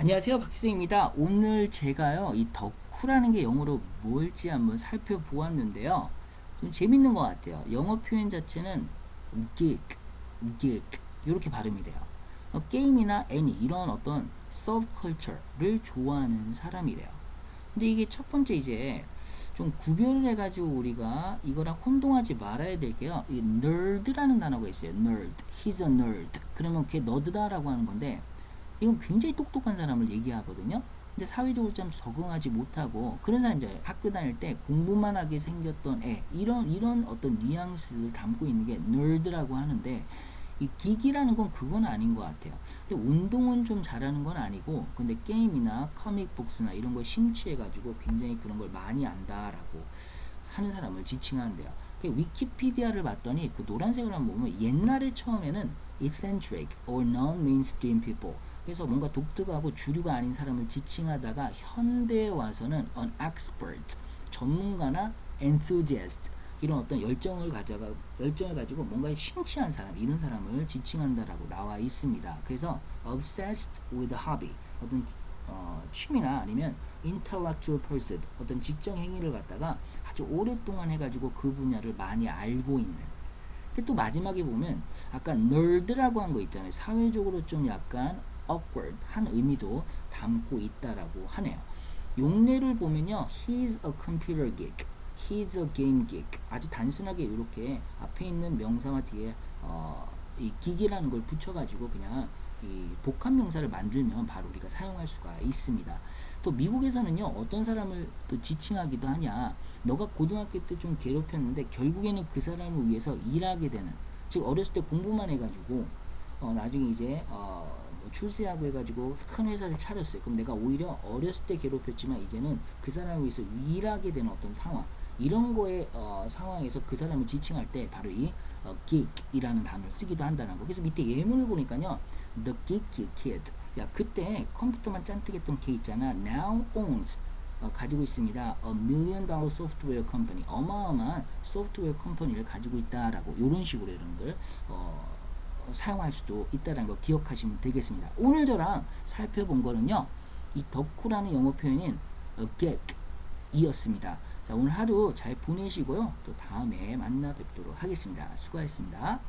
안녕하세요 박지성입니다. 오늘 제가요 이 덕후라는 게 영어로 뭘지 한번 살펴보았는데요. 좀 재밌는 것 같아요. 영어 표현 자체는 geek, geek 이렇게 발음이 돼요. 어, 게임이나 애니 이런 어떤 서브컬처를 좋아하는 사람이래요. 근데 이게 첫 번째 이제 좀 구별을 해가지고 우리가 이거랑 혼동하지 말아야 될 게요. 이 nerd라는 단어가 있어요. nerd, he's a nerd. 그러면 걔 너드다라고 하는 건데 이건 굉장히 똑똑한 사람을 얘기하거든요. 근데 사회적으로 좀 적응하지 못하고 그런 사람들 학교 다닐 때 공부만 하게 생겼던 애 이런 이런 어떤 뉘앙스를 담고 있는 게 널드라고 하는데 이 기기라는 건 그건 아닌 것 같아요. 근데 운동은 좀 잘하는 건 아니고 근데 게임이나 커믹북스나 이런 거 심취해가지고 굉장히 그런 걸 많이 안다라고 하는 사람을 지칭하는데요. 그 위키피디아를 봤더니 그 노란색을 한번 보면 옛날에 처음에는 eccentric or non-mainstream people 그래서 뭔가 독특하고 주류가 아닌 사람을 지칭하다가 현대에 와서는 an expert 전문가나 enthusiast 이런 어떤 열정을 가져가 열정을 가지고 뭔가 심취한 사람 이런 사람을 지칭한다라고 나와 있습니다. 그래서 obsessed with hobby 어떤 어, 취미나 아니면 intellectual pursuit 어떤 지적 행위를 갖다가 아주 오랫동안 해가지고 그 분야를 많이 알고 있는 근데 또 마지막에 보면 아까 nerd라고 한 거 있잖아요. 사회적으로 좀 약간 awkward 한 의미도 담고 있다라고 하네요. 용례를 보면요. He's a computer geek. He's a game geek. 아주 단순하게 이렇게 앞에 있는 명사와 뒤에 어, 이 기기라는 걸 붙여가지고 그냥 이 복합 명사를 만들면 바로 우리가 사용할 수가 있습니다. 또 미국에서는요 어떤 사람을 또 지칭하기도 하냐 너가 고등학교 때 좀 괴롭혔는데 결국에는 그 사람을 위해서 일하게 되는 즉 어렸을 때 공부만 해가지고 어, 나중에 이제 어, 뭐 출세하고 해가지고 큰 회사를 차렸어요. 그럼 내가 오히려 어렸을 때 괴롭혔지만 이제는 그 사람을 위해서 일하게 되는 어떤 상황 이런 거에 어, 상황에서 그 사람을 지칭할 때 바로 이 어, geek이라는 단어를 쓰기도 한다는 거. 그래서 밑에 예문을 보니까요, the geeky kid. 야 그때 컴퓨터만 짠뜨겠던 걔 있잖아. Now owns 어, 가지고 있습니다. A million dollar software company. 어마어마한 소프트웨어 컴퍼니를 가지고 있다라고 이런 식으로 여러분들 어, 어, 사용할 수도 있다는 거 기억하시면 되겠습니다. 오늘 저랑 살펴본 거는요, 이 덕후라는 영어 표현인 어, geek이었습니다. 자, 오늘 하루 잘 보내시고요. 또 다음에 만나 뵙도록 하겠습니다. 수고하셨습니다.